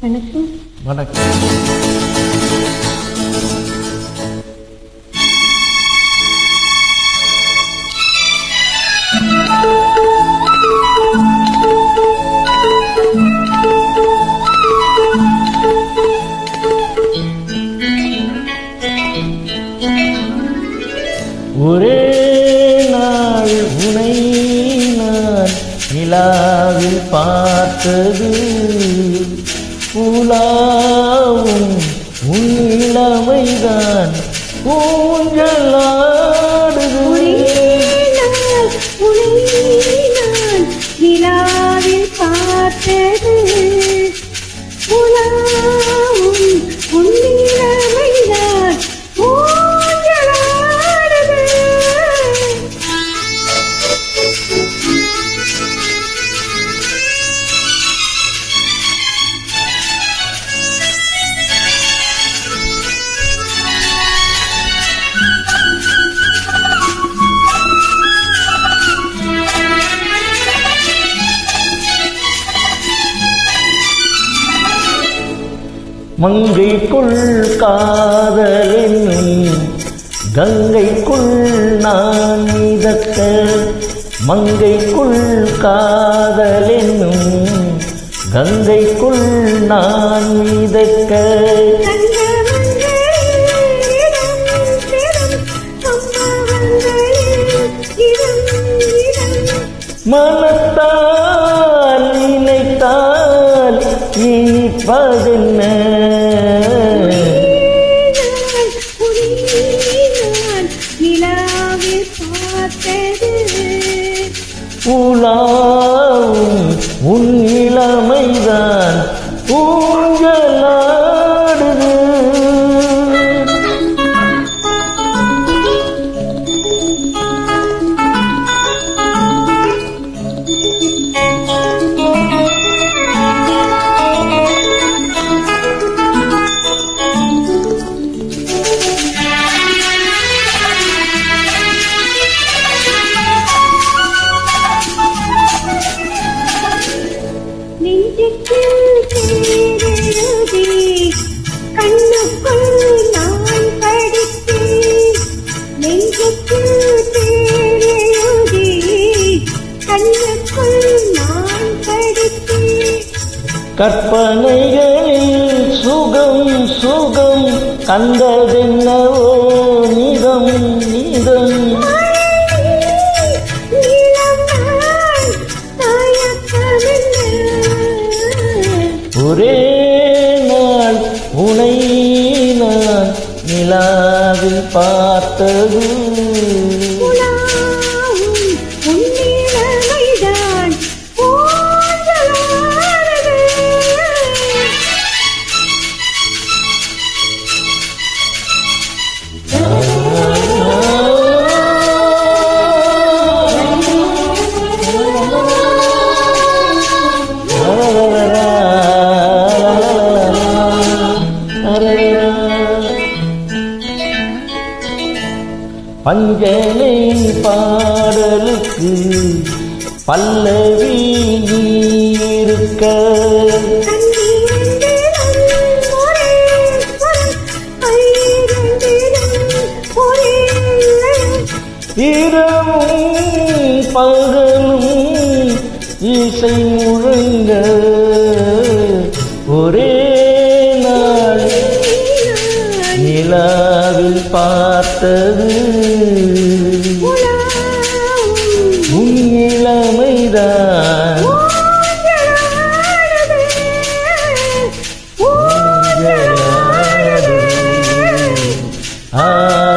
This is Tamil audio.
வணக்கம். வணக்கம். ஒரே நாள் உனை நான் நிலாவில் பார்த்தது. உலாவும் உள்ளமைதான் இளமைதான் ஊஞ்சலாடுது. நிலாவில் பார்த்தது. மங்கைக்குள் காதலின் கங்கைக்குள் நான் மிதக்க மங்கைக்குள் காதலென்னும் கங்கைக்குள் நான் மிதக்க. மனத்தால் நினைத்தால் இனிப்பதென்ன உலாவும் உன் கற்பனைகளில் சுகம் சுகம் கண்டதென்னவோ நிதம் நிதம் ஒரே நாள் உனை நான் நிலாவில் பார்த்தது. பஞ்சனை பாடலுக்கு பல்லவி இருக்க இரவும் பகலும் இசை முழங்க. நிலாவில் பார்த்தது. உன் இளமைதான். ஆஹா